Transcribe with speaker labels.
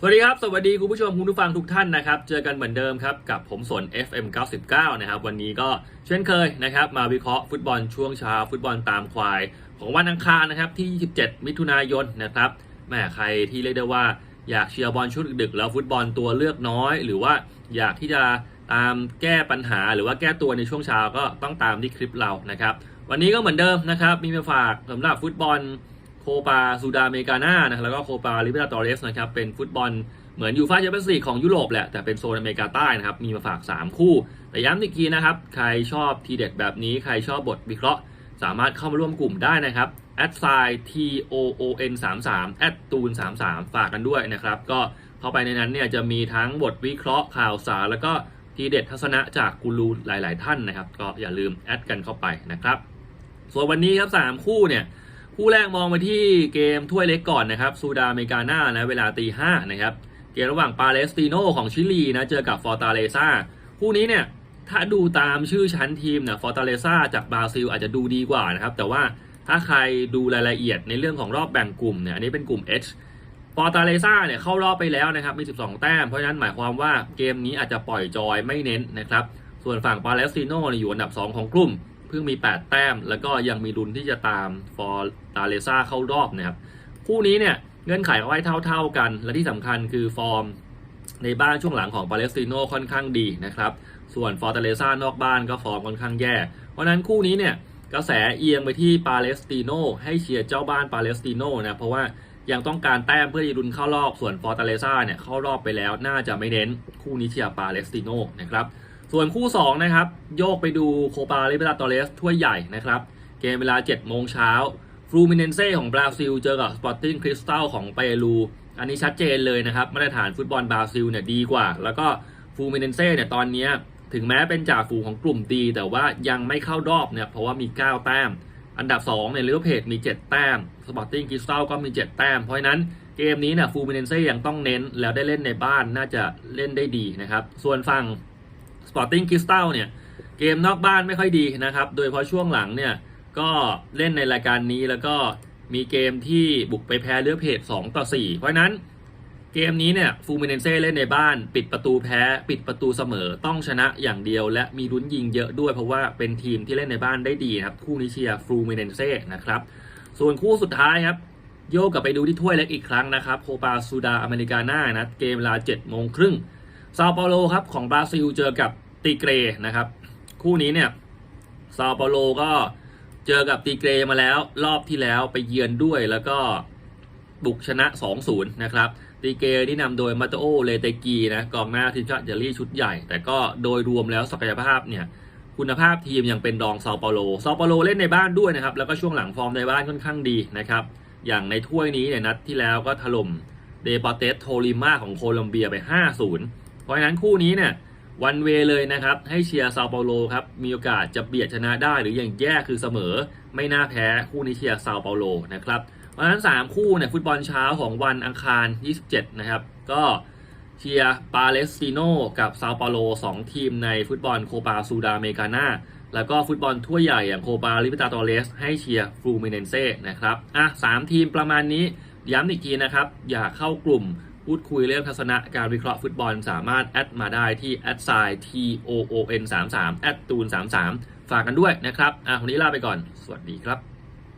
Speaker 1: สวัสดีครับ สวัสดีคุณผู้ชมคุณผู้ฟังทุกท่านนะครับ เจอกันเหมือนเดิมครับ กับผมสน FM 99 นะครับ วันนี้ก็เช่นเคยนะครับ มาวิเคราะห์ฟุตบอลช่วงเช้าฟุตบอลตามควาย ของวันอังคารนะครับที่ 27 มิถุนายนนะครับแม่ใครที่เรียกได้ว่าอยากเชียร์บอลชุดดึกๆแล้วฟุตบอลตัวเลือกน้อย หรือว่าอยากที่จะตามแก้ปัญหาหรือว่าแก้ตัวในช่วงเช้าก็ต้องตามที่คลิปเรานะครับ วันนี้ก็เหมือนเดิมนะครับมีมาฝากสำหรับฟุตบอล ปาซูดาเมกาน่านะครับแล้วก็โคปาลิเบราตอเรสนะครับเป็นฟุตบอลเหมือนยูฟ่าแชมเปี้ยนส์ลีกของยุโรปแหละ แต่เป็นโซนอเมริกาใต้นะครับ มีมาฝาก 3 คู่ แต่ย้ำอีกทีนะครับ ใครชอบทีเด็ดแบบนี้ ใครชอบบทวิเคราะห์ สามารถเข้ามาร่วมกลุ่มได้นะครับแอดไซน์ t o o n 3 3แอดตูน33ฝากกันด้วยนะครับ ก็เข้าไปในนั้นเนี่ยจะมีทั้งบทวิเคราะห์ข่าวสาร แล้วก็ทีเด็ดทัศนะจากกูรูหลาย ๆ ท่านนะครับ ก็อย่าลืมแอดกันเข้าไปนะครับ ส่วนวันนี้ครับ3คู่เนี่ย คู่แรกมองไปที่เกมถ้วยเล็กก่อนนะครับซูดาเมกาน่านะเวลาตีห้านะครับเกมระหว่างปาเลสติโนของชิลีนะเจอกับฟอร์ตาเลซาคู่นี้เนี่ยถ้าดูตามชื่อชั้นทีมเนี่ยฟอร์ตาเลซาจากบราซิลอาจจะดูดีกว่านะครับแต่ว่าถ้าใครดูรายละเอียดในเรื่องของรอบแบ่งกลุ่มเนี่ยอันนี้เป็นกลุ่ม H ฟอร์ตาเลซาเนี่ยเข้ารอบไปแล้วนะครับมี 12 แต้ม เพราะฉะนั้นหมายความว่าเกมนี้อาจจะปล่อยจอยไม่เน้นนะครับส่วนฝั่งปาเลสติโนเนี่ยอยู่อันดับ 2 ของกลุ่ม เพิ่งมี 8 แต้ม แล้วก็ยังมีลุ้นที่จะตามฟอร์ตาเลซ่าเข้ารอบนะครับ คู่นี้เนี่ยเงื่อนไขเอาไว้เท่า ๆกัน และที่สำคัญคือฟอร์มในบ้านช่วงหลังของปาเลสติโนค่อนข้างดีนะครับ ส่วนฟอร์ตาเลซ่านอกบ้านก็ฟอร์มค่อนข้างแย่ เพราะนั้นคู่นี้เนี่ยกระแสเอียงไปที่ปาเลสติโนให้เชียร์เจ้าบ้านปาเลสติโนนะเพราะว่ายังต้องการแต้มเพื่อจะลุ้นเข้ารอบ ส่วนฟอร์ตาเลซ่าเนี่ยเข้ารอบไปแล้วน่าจะไม่เน้นคู่นี้เชียร์ปาเลสติโนนะครับ ส่วนคู่ 2 นะครับ โยกไปดูโคปาลิเบราตอเรสถ้วยใหญ่นะครับ เกมเวลา 7 โมงเช้าฟลูมิเนนเซ่ของบราซิล เจอกับสปอร์ติ้งคริสตัลของเปรู อันนี้ชัดเจนเลยนะครับ มาตรฐานฟุตบอลบราซิลเนี่ยดีกว่า แล้วก็ฟลูมิเนนเซ่เนี่ยตอนนี้ถึงแม้เป็นจ่าฝูงของกลุ่มดี แต่ว่ายังไม่เข้ารอบเนี่ยเพราะว่ามี 9 แต้ม อันดับ2เนี่ยลิเวอร์เพจมี 7 แต้มสปอร์ติ้งคริสตัลก็มี 7 แต้ม เพราะฉะนั้นเกมนี้เนี่ยฟูมิเนนเซ่ยังต้องเน้นแล้วได้เล่นในบ้านน่าจะเล่นได้ดีนะครับส่วนฝั่ง สปอร์ติ้งคริสตัลเนี่ยเกมนอกบ้านไม่ค่อยดีนะครับ โดยเฉพาะช่วงหลังเนี่ยก็เล่นในรายการนี้แล้วก็มีเกมที่บุกไปแพ้เลือเพจ2ต่อ 4 เพราะนั้นเกมนี้เนี่ยฟูมิเนนเซ่เล่นในบ้าน ปิดประตูแพ้ ปิดประตูเสมอต้องชนะอย่างเดียว และมีลุ้นยิงเยอะด้วยเพราะว่าเป็นทีมที่เล่นในบ้านได้ดีครับ คู่นี้เชียร์ฟูมิเนนเซ่นะครับ ส่วนคู่สุดท้ายครับ โยกกลับไปดูที่ถ้วยเล็กอีกครั้งนะครับโคปาซูดาอเมริกาน่านะเกมเวลา7โมงครึ่ง ซาเปาโลครับของบราซิลเจอกับติเกรนะครับ คู่นี้เนี่ยซาเปาโลก็เจอกับติเกรมาแล้วรอบที่แล้วไปเยือนด้วยแล้วก็บุกชนะ 2-0 นะครับติเกรที่นำโดยมาโตโอเลเตกีนะกองหน้าทีมชาติอิตาลีชุดใหญ่ แต่ก็โดยรวมแล้วศักยภาพเนี่ยคุณภาพทีมยังเป็นรองซาเปาโลซาเปาโลเล่นในบ้านด้วยนะครับ แล้วก็ช่วงหลังฟอร์มในบ้านค่อนข้างดีนะครับ อย่างในถ้วยนี้เนี่ยนัดที่แล้วก็ถล่มเดปาเตสโทริมาของโคลอมเบียไป 5-0 เพราะฉะนั้นคู่นี้เนี่ยวันเวเลยนะครับ ให้เชียร์ซาเปาโลครับ มีโอกาสจะเบียดชนะได้หรืออย่างแย่คือเสมอ ไม่น่าแพ้คู่นี้เชียร์ซาเปาโลนะครับเพราะฉะนั้น 3 คู่เนี่ยฟุตบอลเช้าของวันอังคาร 27 นะครับ ก็เชียร์ปาเลสติโนกับซาเปาโล 2 ทีมในฟุตบอลโคปาซูดาเมกาน่าแล้วก็ฟุตบอลทั่วใหญ่อย่างโคปาลิเบตาโตเรสให้เชียร์ฟลูมิเนนเซ่นะครับอะสามทีมประมาณนี้ย้ำอีกทีนะครับ อย่าเข้ากลุ่ม พูดคุยเรื่องทัศนะการวิเคราะห์ฟุตบอลสามารถแอดมาได้ที่แอดไซน์ t o o n 3 3แอดตูน33ฝากกันด้วยนะครับอะวันนี้ลาไปก่อน สวัสดีครับ